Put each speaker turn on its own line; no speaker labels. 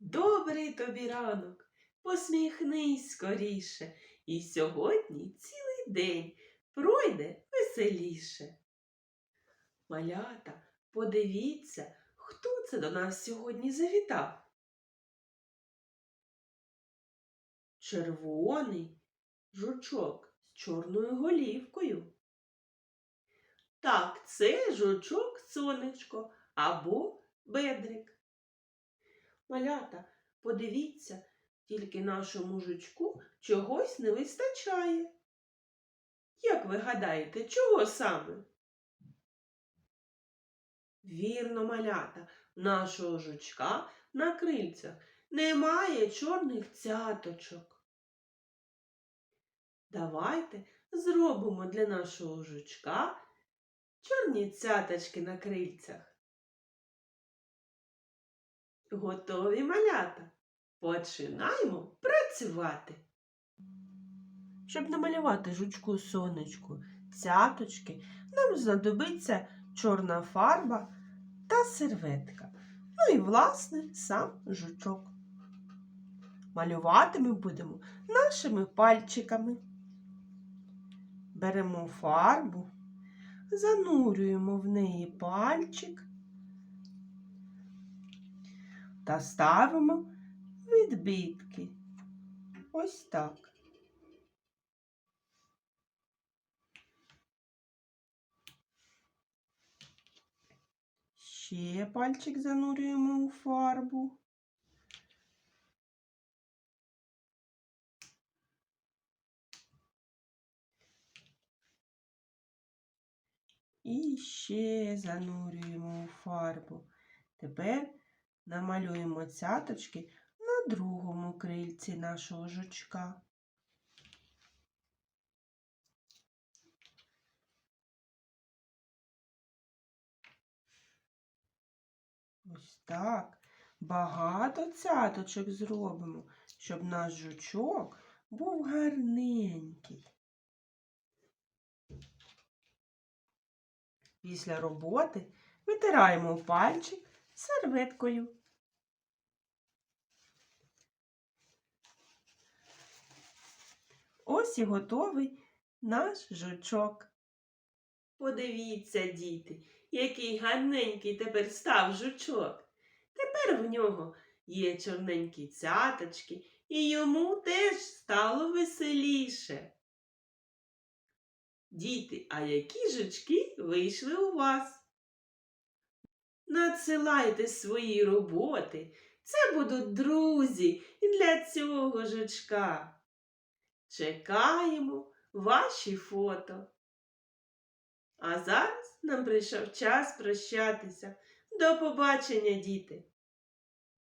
Добрий тобі ранок, посміхнись скоріше, і сьогодні цілий день пройде веселіше. Малята, подивіться, хто це до нас сьогодні завітав. Червоний жучок з чорною голівкою. Так, це жучок сонечко або бедрик. Малята, подивіться, тільки нашому жучку чогось не вистачає. Як ви гадаєте, чого саме? Вірно, малята, нашого жучка на крильцях немає чорних цяточок. Давайте зробимо для нашого жучка чорні цяточки на крильцях. Готові малята? Починаємо працювати. Щоб намалювати жучку сонечку цяточки, нам знадобиться чорна фарба та серветка. Ну і, власне, сам жучок. Малювати ми будемо нашими пальчиками. Беремо фарбу, занурюємо в неї пальчик та ставимо відбитки. Ось так. Ще пальчик занурюємо у фарбу. І ще занурюємо у фарбу. Тепер намалюємо цяточки на другому крильці нашого жучка. Ось так. Багато цяточок зробимо, щоб наш жучок був гарненький. Після роботи витираємо пальчик серветкою. Ось і готовий наш жучок. Подивіться, діти, який гарненький тепер став жучок. Тепер в нього є чорненькі цяточки, і йому теж стало веселіше. Діти, а які жучки вийшли у вас? Надсилайте свої роботи. Це будуть друзі і для цього жучка. Чекаємо ваші фото. А зараз нам прийшов час прощатися. До побачення, діти!